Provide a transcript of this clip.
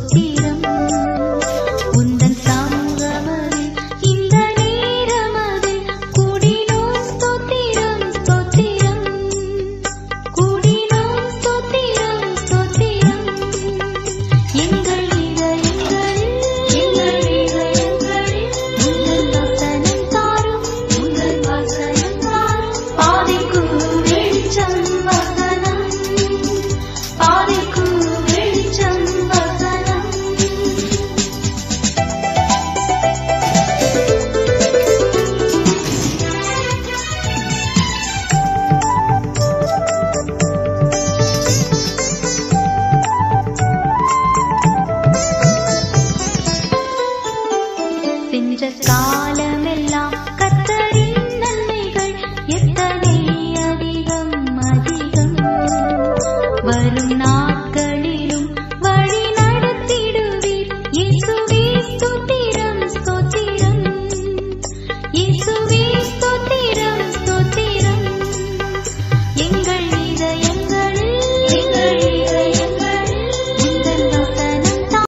tu. காலமெல்லாம் கத்தரின் நன்மைகள் எத்தனை